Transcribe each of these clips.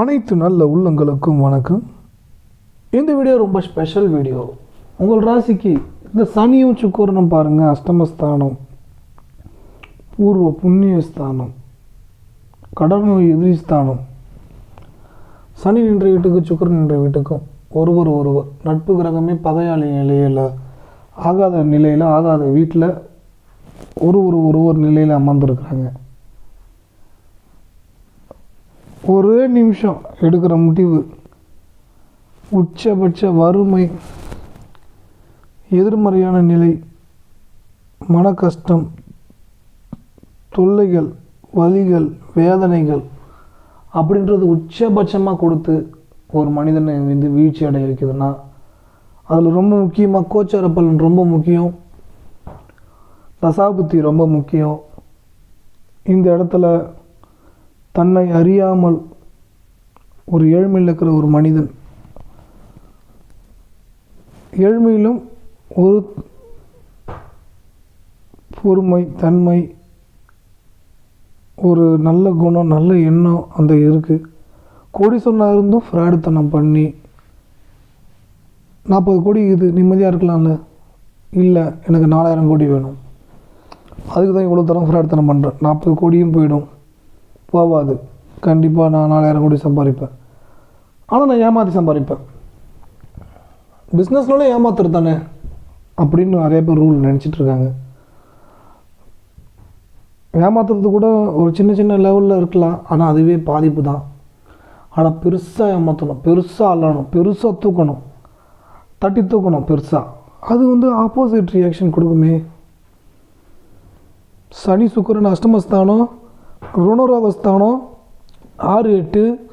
அனைத்து நல்ல உள்ளங்களுக்கும் வணக்கம். இந்த வீடியோ ரொம்ப ஸ்பெஷல் வீடியோ. உங்கள் ராசிக்கு இந்த சனியும் சுக்கரனும் பாருங்கள் அஷ்டமஸ்தானம். பூர்வ புண்ணிய ஸ்தானம். கடனோய் எதிரி ஸ்தானம். சனி நின்ற வீட்டுக்கு சுக்கரன் நின்ற வீட்டுக்கும் ஒருவர் ஒருவர் நட்பு கிரகமே பகையாளி நிலையில் ஆகாத நிலையில் ஆகாத வீட்டில் ஒரு ஒரு ஒருவர் நிலையில் அமர்ந்திருக்கிறாங்க. ஒரே நிமிஷம் எடுக்கிற முடிவு. உச்சபட்ச வறுமை எதிர்மறையான நிலை மன கஷ்டம் தொல்லைகள் வலிகள் வேதனைகள் அப்படின்றது உச்சபட்சமாக கொடுத்து ஒரு மனிதனை வந்து வீழ்ச்சி அடைய வைக்குதுன்னா அதில் ரொம்ப முக்கியமாக கோச்சார பலன் ரொம்ப முக்கியம். தசாபுத்தி ரொம்ப முக்கியம். இந்த இடத்துல தன்னை அறியாமல் ஒரு ஏழ்மையில் இருக்கிற ஒரு மனிதன். ஏழ்மையிலும் ஒரு பொறுமை தன்மை ஒரு நல்ல குணம் நல்ல எண்ணம் அந்த இருக்குது கோடி சொன்னா இருந்தும் ஃப்ராடுத்தனம் பண்ணி நாற்பது கோடி இது நிம்மதியாக இருக்கலாம்ல? இல்லை எனக்கு நாலாயிரம் கோடி வேணும். அதுக்கு தான் இவ்வளோ தரம் ஃப்ராடுத்தனம் பண்ணுறேன் நாற்பது கோடியும் போயிடும். போகாது கண்டிப்பாக நான் நாலாயிரம் கோடி சம்பாதிப்பேன். ஆனால் நான் ஏமாற்றி சம்பாதிப்பேன். பிஸ்னஸ்னாலே ஏமாத்துறது தானே? அப்படின்னு நிறைய பேர் ரூல் நினச்சிட்டு இருக்காங்க. ஏமாத்துறது கூட ஒரு சின்ன சின்ன லெவலில் இருக்கலாம். ஆனால் அதுவே பாதிப்பு தான். ஆனால் பெருசாக ஏமாற்றணும் பெருசாக அள்ளணும். பெருசாக தூக்கணும். தட்டி தூக்கணும் பெருசாக அது வந்து ஆப்போசிட் ரியாக்ஷன் கொடுக்குமே. சனி சுக்கரன் அஷ்டமஸ்தானம் ருணரோகஸ்தானம் ஆறு எட்டு.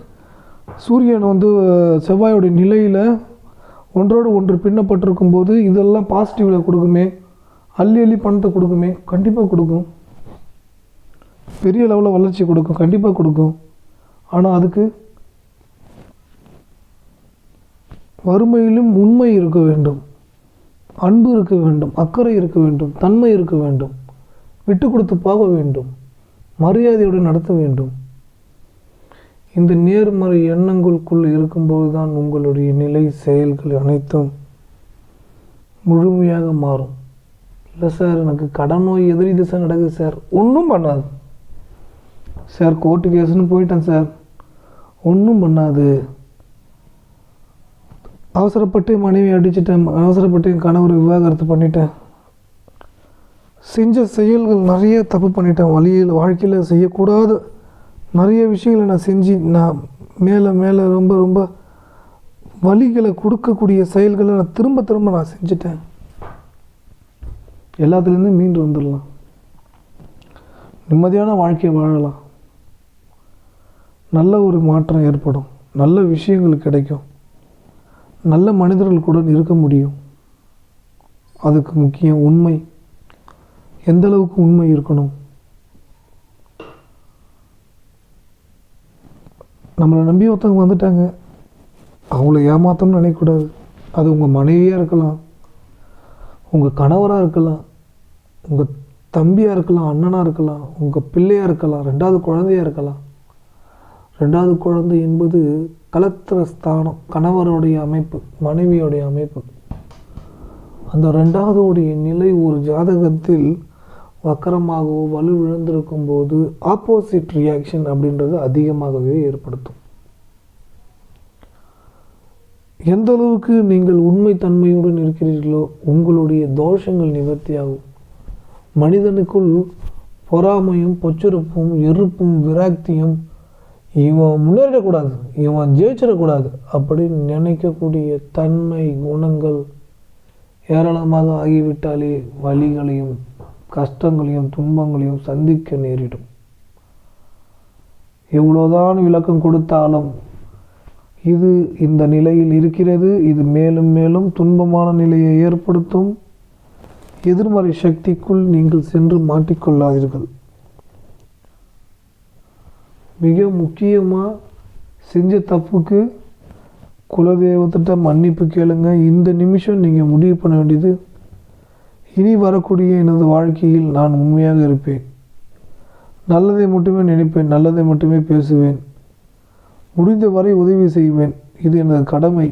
சூரியன் வந்து செவ்வாயோடைய நிலையில் ஒன்றோடு ஒன்று பின்னப்பட்டிருக்கும் போது இதெல்லாம் பாசிட்டிவில் கொடுக்குமே. அள்ளி அள்ளி பணத்தை கொடுக்குமே. கண்டிப்பாக கொடுக்கும். பெரிய லெவலில் வளர்ச்சி கொடுக்கும். கண்டிப்பாக கொடுக்கும். ஆனால் அதுக்கு வறுமையிலும் உண்மை இருக்க வேண்டும். அன்பு இருக்க வேண்டும். அக்கறை இருக்க வேண்டும். தன்மை இருக்க வேண்டும். விட்டு கொடுத்து போக வேண்டும். மரியாதையுடன் நடத்த வேண்டும். இந்த நேர்மறை எண்ணங்களுக்குள் இருக்கும்போது தான் உங்களுடைய நிலை செயல்கள் அனைத்தும் முழுமையாக மாறும். இல்லை சார் எனக்கு கடன் நோய் எதிரி திசை நடக்குது சார் ஒன்றும் பண்ணாது. சார் கோர்ட்டு கேஸ்னு போயிட்டேன் சார் ஒன்றும் பண்ணாது. அவசரப்பட்டு மனைவி அடிச்சிட்டேன். அவசரப்பட்டு என் கணவர் விவாகரத்து பண்ணிட்டேன். செஞ்ச செயல்கள் நிறைய தப்பு பண்ணிட்டேன். வழியில் வாழ்க்கையில் செய்யக்கூடாது. நிறைய விஷயங்களை நான் செஞ்சு நான் மேலே மேலே ரொம்ப ரொம்ப வழிகளை கொடுக்கக்கூடிய செயல்களை நான் திரும்ப திரும்ப நான் செஞ்சுட்டேன். எல்லாத்துலேருந்து மீண்டு வந்துடலாம். நிம்மதியான வாழ்க்கையை வாழலாம். நல்ல ஒரு மாற்றம் ஏற்படும். நல்ல விஷயங்கள் கிடைக்கும். நல்ல மனிதர்கள் கூட இருக்க முடியும். அதுக்கு முக்கியம் உண்மை எந்த அளவுக்கு உண்மை இருக்கணும்? நம்மளை நம்பி ஒருத்தவங்க வந்துட்டாங்க. அவங்கள ஏமாற்றணும்னு நினைக்கக்கூடாது. அது உங்கள் மனைவியாக இருக்கலாம். உங்கள் கணவராக இருக்கலாம். உங்கள் தம்பியாக இருக்கலாம் அண்ணனாக இருக்கலாம் உங்கள் பிள்ளையாக இருக்கலாம் ரெண்டாவது குழந்தையாக இருக்கலாம். ரெண்டாவது குழந்தை என்பது கலத்திர ஸ்தானம் கணவருடைய அமைப்பு மனைவியோடைய அமைப்பு. அந்த ரெண்டாவதுடைய நிலை ஒரு ஜாதகத்தில் வக்கரமாகவோ வலு விழுந்திருக்கும் போது ஆப்போசிட் ரியாக்ஷன் அப்படின்றது அதிகமாகவே ஏற்படுத்தும். எந்த அளவுக்கு நீங்கள் உண்மை தன்மையுடன் இருக்கிறீர்களோ உங்களுடைய தோஷங்கள் நிவர்த்தியாகும். மனிதனுக்குள் பொறாமையும் பொச்சுறுப்பும் எருப்பும் விராக்தியும் இவன் முன்னேறிடக்கூடாது இவன் ஜெயிச்சிடக்கூடாது அப்படின்னு நினைக்கக்கூடிய தன்மை குணங்கள் ஏராளமாக ஆகிவிட்டாலே வலிகளையும் கஷ்டங்களையும் துன்பங்களையும் சந்திக்க நேரிடும். எவ்வளோதான் விளக்கம் கொடுத்தாலும் இது இந்த நிலையில் இருக்கிறது இது மேலும் மேலும் துன்பமான நிலையை ஏற்படுத்தும். எதிர்மறை சக்திக்குள் நீங்கள் சென்று மாட்டிக்கொள்ளாதீர்கள். மிக முக்கியமாக செஞ்ச தப்புக்கு குலதெய்வத்திட்ட மன்னிப்பு கேளுங்க. இந்த நிமிஷம் நீங்கள் முடிவு பண்ண வேண்டியது இனி வரக்கூடிய எனது வாழ்க்கையில் நான் உண்மையாக இருப்பேன். நல்லதை மட்டுமே நினைப்பேன் நல்லதை மட்டுமே பேசுவேன். முடிந்தவரை உதவி செய்வேன். இது எனது கடமை.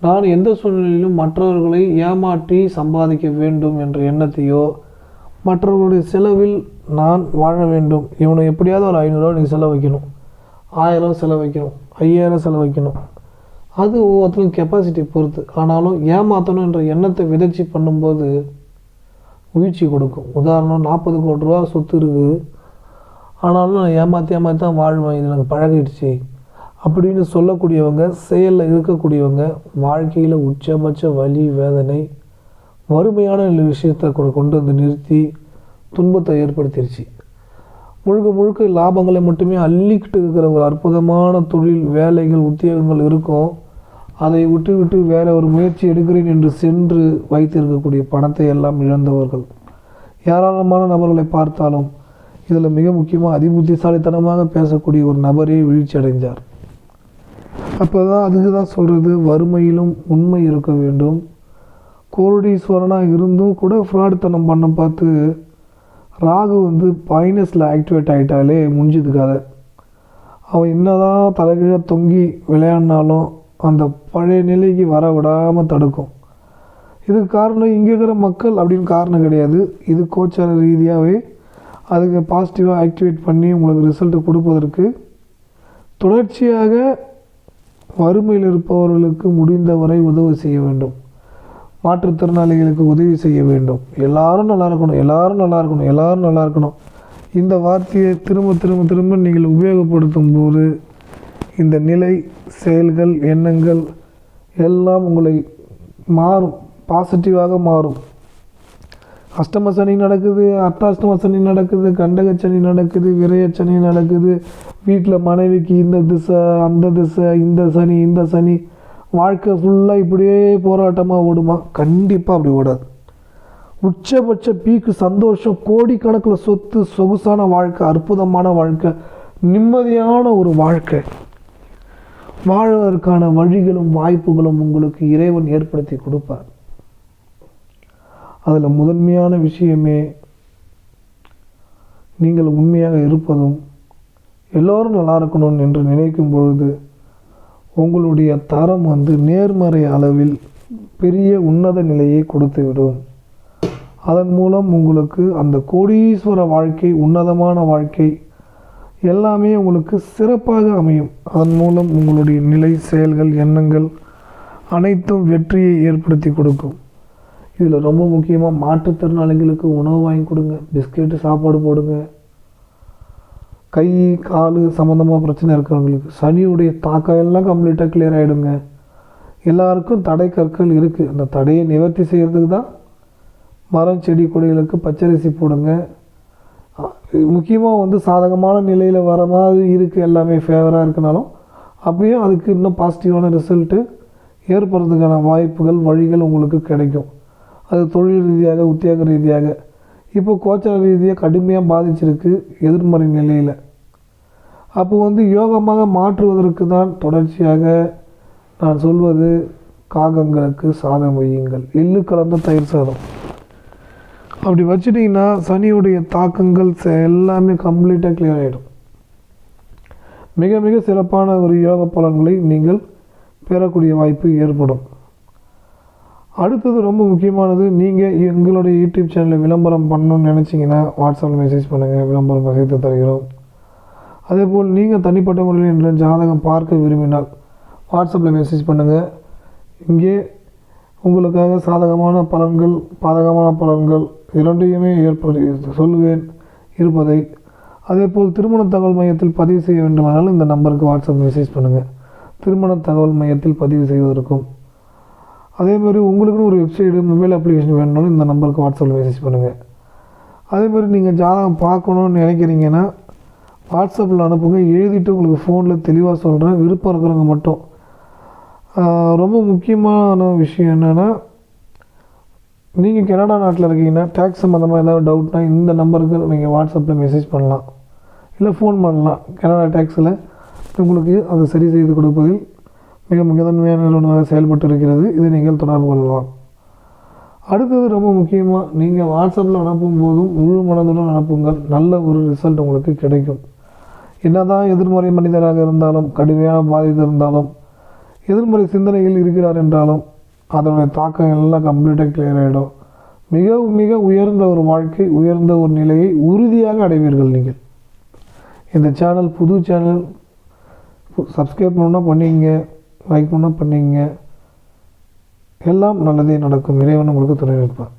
நான் எந்த சூழ்நிலையிலும் மற்றவர்களை ஏமாற்றி சம்பாதிக்க வேண்டும் என்ற எண்ணத்தையோ மற்றவர்களுடைய செலவில் நான் வாழ வேண்டும். இவனை எப்படியாவது ஒரு ஐநூறுரூவா நீ செலவைக்கணும் ஆயிரம் செலவைக்கணும் ஐயாயிரம் செலவைக்கணும் அது ஒவ்வொருத்தரும் கெப்பாசிட்டி பொறுத்து. ஆனாலும் ஏமாற்றணுன்ற எண்ணத்தை விதைச்சி பண்ணும்போது வீழ்ச்சி கொடுக்கும். உதாரணம் நாற்பது கோடி ரூபா சொத்து இருக்குது. ஆனாலும் நான் ஏமாற்றி ஏமாற்றி தான் வாழ்வேன். இது எனக்கு பழகிடுச்சு. அப்படின்னு சொல்லக்கூடியவங்க செயலில் இருக்கக்கூடியவங்க வாழ்க்கையில் உச்சபட்ச வலி வேதனை வறுமையான இந்த விஷயத்தை கொண்டு வந்து நிறுத்தி துன்பத்தை ஏற்படுத்திடுச்சு முழுக்க முழுக்க லாபங்களை மட்டுமே அள்ளிக்கிட்டு இருக்கிற ஒரு அற்புதமான தொழில் வேலைகள் உத்தியோகங்கள் இருக்கும். அதை விட்டு விட்டு வேற ஒரு முயற்சி எடுக்கிறேன் என்று சென்று வைத்திருக்கக்கூடிய பணத்தை எல்லாம் இழந்தவர்கள். ஏராளமான நபர்களை பார்த்தாலும் இதில் மிக முக்கியமாக அதிபுத்திசாலித்தனமாக பேசக்கூடிய ஒரு நபரே வீழ்ச்சி அடைந்தார். அப்போ தான் அதுக்கு தான் சொல்கிறது வறுமையிலும் உண்மை இருக்க வேண்டும். கோடீஸ்வரனாக இருந்தும் கூட ஃப்ராடுத்தனம் பண்ண பார்த்து ராகு வந்து பைனஸில் ஆக்டிவேட் ஆகிட்டாலே முடிஞ்சதுக்காக அவன் என்னதான் தலைகீழ தொங்கி விளையாடினாலும் அந்த பழைய நிலைக்கு வர விடாமல் தடுக்கும். இதுக்கு காரணம் இங்கே இருக்கிற மக்கள் அப்படின்னு காரணம் கிடையாது. இது கோச்சார ரீதியாகவே அதுக்கு பாசிட்டிவாக ஆக்டிவேட் பண்ணி உங்களுக்கு ரிசல்ட்டு கொடுப்பதற்கு தொடர்ச்சியாக வறுமையில் இருப்பவர்களுக்கு முடிந்தவரை உதவி செய்ய வேண்டும். மாற்றுத்திறனாளிகளுக்கு உதவி செய்ய வேண்டும். எல்லாரும் நல்லா இருக்கணும். எல்லாரும் நல்லா இருக்கணும். எல்லாரும் நல்லா இருக்கணும். இந்த வார்த்தையை திரும்ப திரும்ப திரும்ப நீங்கள் உபயோகப்படுத்தும் போது இந்த நிலை செயல்கள் எண்ணங்கள் எல்லாம் உங்களை மாறும் பாசிட்டிவாக மாறும். அஷ்டம சனி நடக்குது அர்த்தாஷ்டம சனி நடக்குது கண்டக சனி நடக்குது விரய சனி நடக்குது. வீட்டில் மனைவிக்கு இந்த திசை அந்த திசை இந்த சனி இந்த சனி. வாழ்க்கை ஃபுல்லாக இப்படியே போராட்டமாக ஓடுமா? கண்டிப்பாக அப்படி ஓடாது. உச்சபட்ச பீக்கு சந்தோஷம் கோடிக்கணக்கில் சொத்து சொகுசான வாழ்க்கை அற்புதமான வாழ்க்கை நிம்மதியான ஒரு வாழ்க்கை. வாழ்வதற்கான வழிகளும் வாய்ப்புகளும் உங்களுக்கு இறைவன் ஏற்படுத்தி கொடுப்பார். அதில் முதன்மையான விஷயமே நீங்கள் உண்மையாக இருப்பதும் எல்லோரும் நல்லா இருக்கணும் என்று நினைக்கும் பொழுது உங்களுடைய தரம் வந்து நேர்மறை அளவில் பெரிய உன்னத நிலையை கொடுத்துவிடும். அதன் மூலம் உங்களுக்கு அந்த கோடீஸ்வர வாழ்க்கை உன்னதமான வாழ்க்கை எல்லாமே உங்களுக்கு சிறப்பாக அமையும். அதன் மூலம் உங்களுடைய நிலை செயல்கள் எண்ணங்கள் அனைத்தும் வெற்றியை ஏற்படுத்தி கொடுக்கும். இதில் ரொம்ப முக்கியமாக மாற்றுத்திறனாளிகளுக்கு உணவு வாங்கி கொடுங்க. பிஸ்கெட்டு சாப்பாடு போடுங்க. கை கால் சம்மந்தமாக பிரச்சனை இருக்கிறவங்களுக்கு சனியுடைய தாக்கம் எல்லாம் கம்ப்ளீட்டாக கிளியர் ஆகிடுங்க எல்லாருக்கும் தடை கற்கள் இருக்குது அந்த தடையை நிவர்த்தி செய்கிறதுக்கு தான் மரம் செடி கொடிகளுக்கு பச்சரிசி போடுங்க. முக்கியமாக வந்து சாதகமான நிலையில் வர மாதிரி இருக்குது எல்லாமே ஃபேவராக இருக்குனாலும் அப்பயும் அதுக்கு இன்னும் பாசிட்டிவான ரிசல்ட்டு ஏற்படுறதுக்கான வாய்ப்புகள் வழிகள் உங்களுக்கு கிடைக்கும். அது தொழில் ரீதியாக உத்தியோக ரீதியாக. இப்போ கோச்சார ரீதியாக கடுமையாக பாதிச்சிருக்கு எதிர்மறை நிலையில். அப்போ வந்து யோகமாக மாற்றுவதற்கு தான் தொடர்ச்சியாக நான் சொல்வது காகங்களுக்கு சாதம் வையுங்கள். எள்ளு கலந்த தயிர் சாதம். அப்படி வச்சுட்டிங்கன்னா சனியுடைய தாக்கங்கள் எல்லாமே கம்ப்ளீட்டாக கிளியர் ஆகிடும் மிக மிக சிறப்பான ஒரு யோக பலன்களை நீங்கள் பெறக்கூடிய வாய்ப்பு ஏற்படும். அடுத்தது ரொம்ப முக்கியமானது நீங்கள் எங்களுடைய யூடியூப் சேனலில் விளம்பரம் பண்ணணும்னு நினச்சிங்கன்னா வாட்ஸ்அப்பில் மெசேஜ் பண்ணுங்கள் விளம்பரம் பகிர்ந்து தருகிறோம். அதேபோல் நீங்கள் தனிப்பட்ட முறையில் என்ற ஜாதகம் பார்க்க விரும்பினால் வாட்ஸ்அப்பில் மெசேஜ் பண்ணுங்கள் இங்கே உங்களுக்காக சாதகமான பலன்கள் பாதகமான பலன்கள் இரண்டையுமே ஏற்படு சொல்லுவேன் இருப்பதை. அதேபோல் திருமண தகவல் மையத்தில் பதிவு செய்ய வேண்டுமானால் இந்த நம்பருக்கு வாட்ஸ்அப் மெசேஜ் பண்ணுங்கள் திருமண தகவல் மையத்தில் பதிவு செய்வதற்கும். அதே மாதிரி உங்களுக்குன்னு ஒரு வெப்சைடு மொபைல் அப்ளிகேஷன் வேணும்னாலும் இந்த நம்பருக்கு வாட்ஸ்அப்பில் மெசேஜ் பண்ணுங்கள் அதே மாதிரி நீங்கள் ஜாதகம் பார்க்கணுன்னு நினைக்கிறீங்கன்னா வாட்ஸ்அப்பில் அனுப்புங்க. எழுதிட்டு உங்களுக்கு ஃபோனில் தெளிவாக சொல்கிறேன் விருப்பம் இருக்கிறவங்க மட்டும். ரொம்ப முக்கியமான விஷயம் என்னென்னா நீங்கள் கனடா நாட்டில் இருக்கீங்கன்னா டேக்ஸ் சம்மந்தமாக ஏதாவது டவுட்னா இந்த நம்பருக்கு நீங்கள் வாட்ஸ்அப்பில் மெசேஜ் பண்ணலாம். இல்லை ஃபோன் பண்ணலாம். கனடா டேக்ஸில் உங்களுக்கு அதை சரி செய்து கொடுப்பதில் மிக முதன்மையான நிறுவனமாக செயல்பட்டு இருக்கிறது இதை நீங்கள் தொடர்பு கொள்ளலாம். அடுத்தது ரொம்ப முக்கியமாக நீங்கள் வாட்ஸ்அப்பில் அனுப்பும் போதும் முழு மனதுடன் அனுப்புங்கள். நல்ல ஒரு ரிசல்ட் உங்களுக்கு கிடைக்கும். என்னதான் எதிர்மறை மனிதராக இருந்தாலும் கடுமையான பாதித்து இருந்தாலும் எதிர்மறை சிந்தனைகள் இருக்கிறார் என்றாலும் அதனுடைய தாக்கம் எல்லாம் கம்ப்ளீட்டாக கிளியர் ஆகிடும் மிக மிக உயர்ந்த ஒரு வாழ்க்கை உயர்ந்த ஒரு நிலையை உறுதியாக அடைவீர்கள் நீங்கள். இந்த சேனல் புது சேனல் சப்ஸ்கிரைப் பண்ணணும்னா பண்ணிங்க லைக் பண்ணால் பண்ணிங்க எல்லாம் நல்லதே நடக்கும். இறைவன் உங்களுக்கு துணை வைப்பார்